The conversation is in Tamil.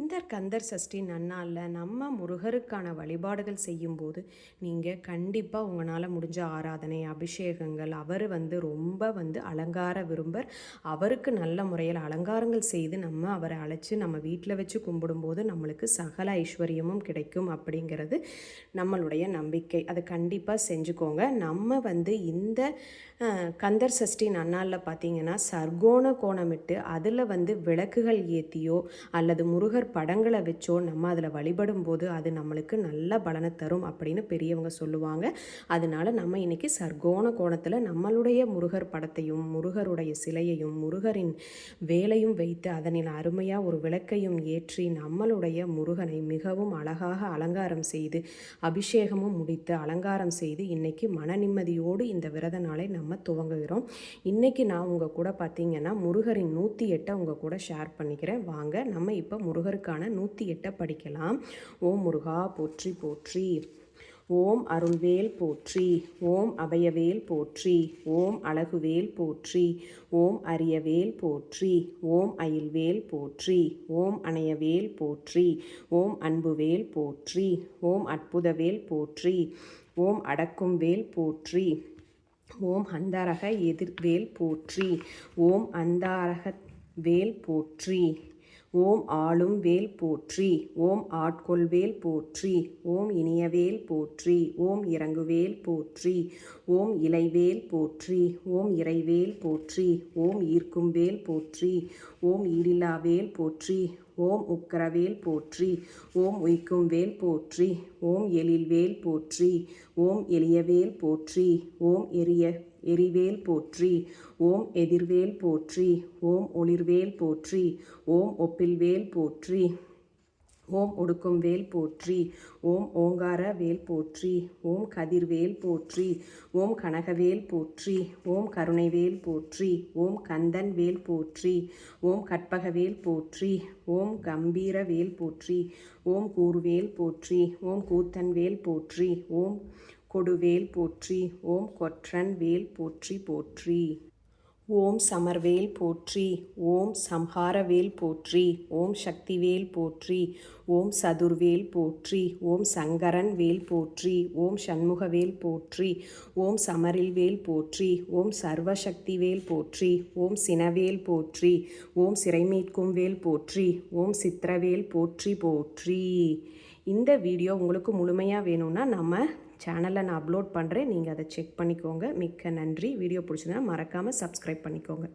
இந்த கந்தர் சஷ்டி நன்னாளில் நம்ம முருகருக்கான வழிபாடுகள் செய்யும்போது நீங்கள் கண்டிப்பாக உங்களால் முடிஞ்ச ஆராதனை அபிஷேகங்கள் அவர் வந்து ரொம்ப வந்து அலங்கார விரும்பர். அவருக்கு நல்ல முறையில் அலங்காரங்கள் செய்து நம்ம அவரை அழைச்சி நம்ம வீட்டில் வச்சு கும்பிடும்போது நம்மளுக்கு சகல ஐஸ்வர்யமும் கிடைக்கும் அப்படிங்கிறது நம்மளுடைய நம்பிக்கை. அதை கண்டிப்பாக செஞ்சுக்கோங்க. நம்ம வந்து இந்த கந்தர் சஷ்டி நன்னாளில் பார்த்தீங்கன்னா சர்க்கோண கோணமிட்டு அதில் வந்து விளக்குகள் ஏற்றியோ அல்லது முருகர் படங்களை வச்சோ நம்ம அதில் வழிபடும் போது அது நம்மளுக்கு நல்ல பலனை தரும் அப்படின்னு பெரியவங்க சொல்லுவாங்க. அதனால நம்ம இன்னைக்கு சர்க்கோண கோணத்தில் நம்மளுடைய முருகர் படத்தையும் முருகருடைய சிலையையும் முருகரின் வேலையும் வைத்து அதனில் அருமையாக ஒரு விளக்கையும் ஏற்றி நம்மளுடைய முருகனை மிகவும் அழகாக அலங்காரம் செய்து அபிஷேகமும் முடித்து அலங்காரம் செய்து இன்னைக்கு மன நிம்மதியோடு இந்த விரத நாளை நம்ம துவங்குகிறோம். இன்னைக்கு நான் உங்கள் கூட பார்த்தீங்கன்னா முருகரின் நூற்றி எட்டை உங்கள் கூட ஷேர் பண்ணிக்கிறேன். வாங்க நம்ம இப்போ முருகருக்கான நூற்றி எட்டை படிக்கலாம் ஓம் முருகா போற்றி போற்றி ஓம் அருள்வேல் போற்றி ஓம் அபயவேல் போற்றி ஓம் அழகுவேல் போற்றி ஓம் அரியவேல் போற்றி ஓம் அயில்வேல் போற்றி ஓம் அணையவேல் போற்றி ஓம் அன்புவேல் போற்றி ஓம் அற்புதவேல் போற்றி ஓம் அடக்கும் வேல் போற்றி ஓம் அந்தாரக எதிர்வேல் போற்றி ஓம் அந்தாரக வேல் போற்றி ஓம் ஆளும் வேல் போற்றி ஓம் ஆட்கொள்வேல் போற்றி ஓம் இனியவேல் போற்றி ஓம் இறங்குவேல் போற்றி ஓம் இலைவேல் போற்றி ஓம் இறைவேல் போற்றி ஓம் ஈர்க்கும்வேல் போற்றி ஓம் ஈடில்லாவேல் போற்றி ஓம் உக்கரவேல் போற்றி ஓம் உய்க்கும் வேல் போற்றி ஓம் எழில்வேல் போற்றி ஓம் எளியவேல் போற்றி ஓம் எரிய எரிவேல் போற்றி ஓம் எதிர்வேல் போற்றி ஓம் ஒளிர்வேல் போற்றி ஓம் ஒப்பில்வேல் போற்றி. ஓம் ஒடுக்கும் வேல் போற்றி ஓம் ஓங்கார வேல் போற்றி ஓம் கதிர்வேல் போற்றி ஓம் கனகவேல் போற்றி ஓம் கருணைவேல் போற்றி ஓம் கந்தன் வேல் போற்றி ஓம் கற்பகவேல் போற்றி ஓம் கம்பீர வேல் போற்றி ஓம் கூர்வேல் போற்றி ஓம் கூத்தன் வேல் போற்றி ஓம் கொடுவேல் போற்றி ஓம் கொற்றன் வேல் போற்றி போற்றி ஓம் சமர்வேல் போற்றி ஓம் சம்ஹாரவேல் போற்றி ஓம் சக்திவேல் போற்றி ஓம் சதுர்வேல் போற்றி ஓம் சங்கரன் வேல் போற்றி ஓம் சண்முகவேல் போற்றி ஓம் சமரில் வேல் போற்றி ஓம் சர்வசக்திவேல் போற்றி ஓம் சினவேல் போற்றி ஓம் சிறைமீட்கும் வேல் போற்றி ஓம் சித்திரவேல் போற்றி போற்றி இந்த வீடியோ உங்களுக்கு முழுமையாக வேணும்னா நம்ம சேனலில் நான் அப்லோட் பண்ணுறேன் நீங்கள் அதை செக் பண்ணிக்கோங்க. மிக்க நன்றி. வீடியோ பிடிச்சதுன்னா மறக்காமல் சப்ஸ்கிரைப் பண்ணிக்கோங்க.